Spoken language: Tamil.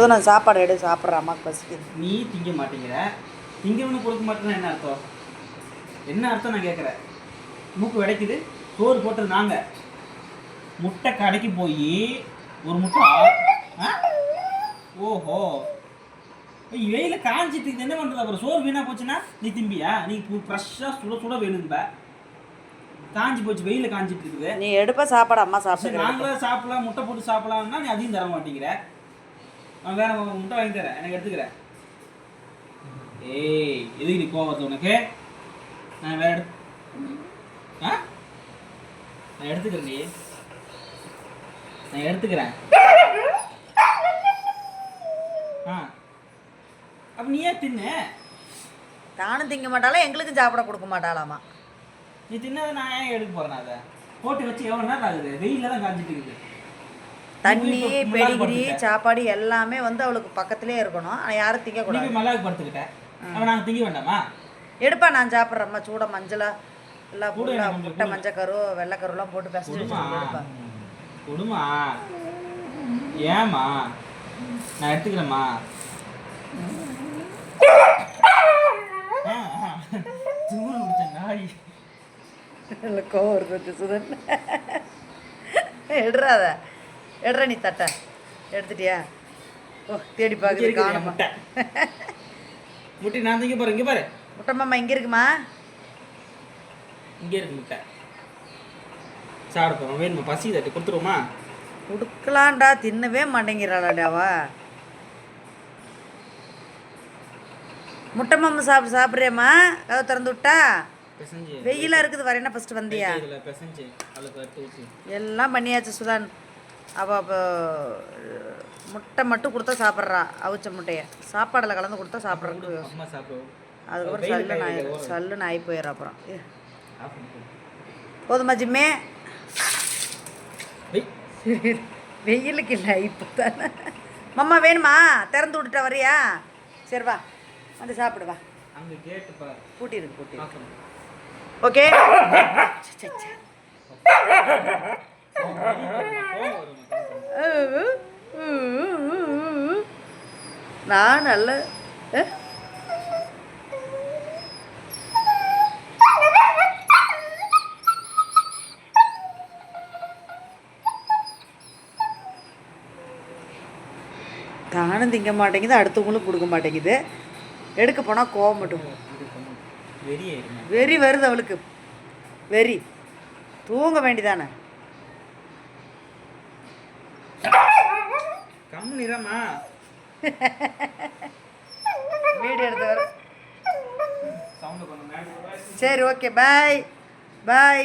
சுதா நான் சாப்பாடு எடு சாப்பிட்ற அம்மாக்கு பசிக்குது. நீ திங்க மாட்டேங்கிற. திங்கவனு கொடுக்க மாட்டேன்னா என்ன அர்த்தம்? என்ன அர்த்தம் நான் கேட்குறேன் மூக்கு விடைக்குது சோறு போட்டது நாங்க. முட்டை கடைக்கு போய் ஒரு முட்டை? ஓஹோ. வெயில காஞ்சிட்டு என்ன பண்றது? அப்புறம் சோறு வீணா போச்சுன்னா நீ திம்பியா? நீ ஃப்ரெஷ்ஷாக சுட சுட வேணும்ப காஞ்சி போச்சு வெயில காஞ்சிட்டு இருக்குது. நீ எடுப்ப சாப்பாடு அம்மா சாப்பிட்டு நாங்களே சாப்பிடலாம் முட்டை போட்டு சாப்பிடலாம்னா நீ அதையும் தர மாட்டேங்கிற. நான் வேற முட்டை வாங்கி தரேன். எனக்கு எடுத்துக்கிறேன். ஏய் எதுக்கு நீ கோவம் வருது உனக்கு? நான் வேற எடு ஆ? நான் எடுத்துக்கிறேன் நீ நான் எடுத்துக்கிறேன். ஆ. அப்ப நீ ஏன் தின்னு? தானும் திங்க மாட்டாளா எங்களுக்கும் சாப்பிட கொடுக்க மாட்டாளாமா. நீ தின்னதை நான் ஏன் எடுக்க போறேன் அதை? போட்டு வச்சு எவ்வளோ நேரம் ஆகுது? வெயில தான் காஞ்சிட்டு இருக்குது. தண்ணி பெடிகிரி சாப்பாடு எல்லாமே வந்து அவளுக்கு பக்கத்துலேயே இருக்கணும். யாரும் திங்கக்கூடாது போய் மல்லாவுக்கு படுத்துக்கிட்ட. அப்ப நாங்கள் திங்க வேண்டாமா? எடுப்பா நான் சாப்பிட்றேம்மா. சூட மஞ்சளா எல்லாம் கூட முட்டை. மஞ்சள்? கரு வெள்ளைக்கருலாம் போட்டு வச்சுருக்கேன் எடுப்பா. கொடுமா. ஏம்மா? நான் எடுத்துக்கிறேம்மா. நாய். கோவம் இருக்குது சுதன். எடுறாத. எடுற நீ தட்டை. எடுத்துட்டியா? ஓ தேடி இங்க பார்க்குது காணுமா. முட்டை. முட்டை நான் பாரு இங்க பாரு. முட்டை மாமா இங்கே இருக்குமா? இங்க இருக்கு முட்டை. சாப்பிட போறோம் வேணுமா? பசி தட்டு கொடுத்துருவோமா? கொடுக்கலான்டா தின்னவே மாட்டேங்கிறாளாடா அவ. முட்டை மாமா சாப்பிட்டு சாப்பிட்றியம்மா? கதை திறந்து விட்டா? வெயிலாக இருக்குது வரேன்னா ஃபஸ்ட்டு வந்தியா? எல்லாம் பண்ணியாச்சு சுதான். அவள் அப்போ முட்டை மட்டும் கொடுத்தா சாப்பிட்றா அவிச்ச முட்டையை. சாப்பாடில் கலந்து கொடுத்தா சாப்பிட்றதுக்கு அதுக்கப்புறம் சல்லுன்னு ஓரம். சல்லுன்னு ஆகி போயிடும் அப்புறம். போதுமா ஜிம்மே வெய். வெயிலுக்கு இல்லை இப்போ தானே மம்மா வேணுமா? திறந்து விட்டுட்டா வரியா? சரி வா வந்து சாப்பிடு வா. அங்க கேட்டு பூட்டிருக்கு பூட்டி ஓகே. நான் நல்ல தானும் திங்க மாட்டேங்குது அடுத்தவங்களும் கொடுக்க மாட்டேங்குது. எடுக்க போனால் கோவம் மட்டும் வெறி வருது அவளுக்கு. வெறி. தூங்க வேண்டிதானே? கம்முனு வீடியோ எடுத்து சரி ஓகே பாய் பாய்